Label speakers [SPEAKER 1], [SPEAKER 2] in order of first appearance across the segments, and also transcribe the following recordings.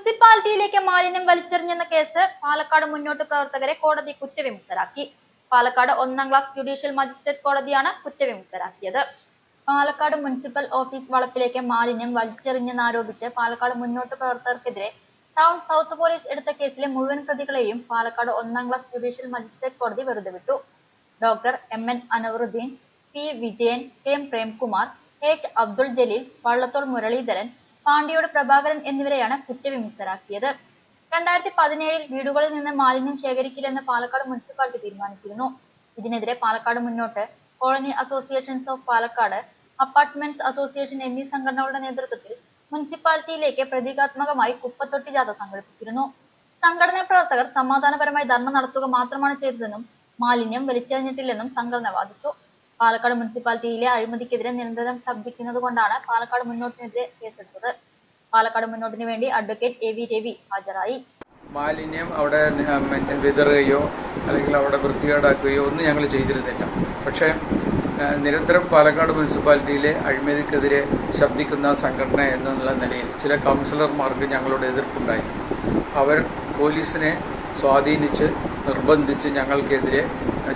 [SPEAKER 1] മുനിസിപ്പാലിറ്റിയിലേക്ക് മാലിന്യം വലിച്ചെറിഞ്ഞെന്ന കേസ് പാലക്കാട് മുന്നോട്ട് പ്രവർത്തകരെ കോടതി കുറ്റവിമുക്തരാക്കി. പാലക്കാട് ഒന്നാം ക്ലാസ് ജുഡീഷ്യൽ മജിസ്ട്രേറ്റ് കോടതിയാണ് കുറ്റവിമുക്തരാക്കിയത്. പാലക്കാട് മുനിസിപ്പൽ ഓഫീസ് വളപ്പിലേക്ക് മാലിന്യം വലിച്ചെറിഞ്ഞെന്നാരോപിച്ച് പാലക്കാട് മുന്നോട്ട് പ്രവർത്തകർക്കെതിരെ ടൗൺ സൗത്ത് പോലീസ് എടുത്ത കേസിലെ മുഴുവൻ പ്രതികളെയും പാലക്കാട് ഒന്നാം ക്ലാസ് ജുഡീഷ്യൽ മജിസ്ട്രേറ്റ് കോടതി വെറുതെ വിട്ടു doctor M N Anavaruddeen P Vijayan K M Premkumar H Abdul Jaleel Vallathol Muraleedharan പാണ്ടിയോട് Prabhakaran എന്നിവരെയാണ് കുറ്റവിമുക്തരാക്കിയത്. രണ്ടായിരത്തി പതിനേഴിൽ വീടുകളിൽ നിന്ന് മാലിന്യം ശേഖരിക്കില്ലെന്ന് പാലക്കാട് മുനിസിപ്പാലിറ്റി തീരുമാനിച്ചിരുന്നു. ഇതിനെതിരെ പാലക്കാട് മുന്നോട്ട് colony associations of Palakkad apartments association എന്നീ സംഘടനകളുടെ നേതൃത്വത്തിൽ മുനിസിപ്പാലിറ്റിയിലേക്ക് പ്രതീകാത്മകമായി കുപ്പത്തൊട്ടി ജാഥ സംഘടിപ്പിച്ചിരുന്നു. സംഘടനാ പ്രവർത്തകർ സമാധാനപരമായി ധർണ നടത്തുക മാത്രമാണ് ചെയ്തതെന്നും മാലിന്യം വലിച്ചെറിഞ്ഞിട്ടില്ലെന്നും സംഘടന വാദിച്ചു. പാലക്കാട് മുനിസിപ്പാലിറ്റിയിലെ അഴിമതിക്കെതിരെ നിരന്തരം ശബ്ദിക്കുന്നത് കൊണ്ടാണ് പാലക്കാട് മുന്നോട്ടിനെതിരെ കേസെടുത്തത്. പാലക്കാട് മുന്നോട്ടിന് വേണ്ടി അഡ്വക്കേറ്റ് എ വി രവി ഹാജരായി.
[SPEAKER 2] മാലിന്യം അവിടെ വിതറുകയോ അല്ലെങ്കിൽ അവിടെ വൃത്തികേടാക്കുകയോ ഒന്നും ഞങ്ങൾ ചെയ്തിരുന്നില്ല. പക്ഷേ നിരന്തരം പാലക്കാട് മുനിസിപ്പാലിറ്റിയിലെ അഴിമതിക്കെതിരെ ശബ്ദിക്കുന്ന സംഘടന എന്നുള്ള നിലയിൽ ചില കൗൺസിലർമാർക്ക് ഞങ്ങളോട് എതിർപ്പുണ്ടായി. അവർ പോലീസിനെ സ്വാധീനിച്ച് നിർബന്ധിച്ച് ഞങ്ങൾക്കെതിരെ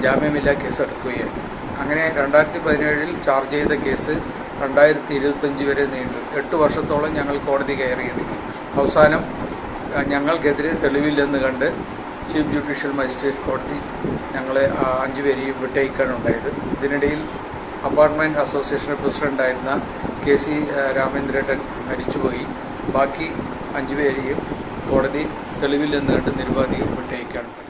[SPEAKER 2] ജാമ്യമില്ലാ കേസെടുക്കുകയായിരുന്നു. അങ്ങനെ രണ്ടായിരത്തി പതിനേഴിൽ ചാർജ് ചെയ്ത കേസ് രണ്ടായിരത്തി ഇരുപത്തഞ്ച് വരെ നീണ്ടു. എട്ട് വർഷത്തോളം ഞങ്ങൾ കോടതി കയറിയിരുന്നു അവസാനം ഞങ്ങൾക്കെതിരെ തെളിവില്ലെന്ന് കണ്ട് ചീഫ് ജുഡീഷ്യൽ മജിസ്ട്രേറ്റ് കോടതി ഞങ്ങളെ അഞ്ചു അഞ്ചുപേരെയും വിട്ടയക്കാനുണ്ടായത്. ഇതിനിടയിൽ അപ്പാർട്ട്മെന്റ് അസോസിയേഷൻ പ്രസിഡന്റായിരുന്ന കെ സി രാമേന്ദ്രേട്ടൻ മരിച്ചുപോയി. ബാക്കി അഞ്ചുപേരെയും കോടതി തെളിവില്ലെന്ന് കണ്ട് നിരുപാധികം വിട്ടയക്കാണ് ഉണ്ടായത്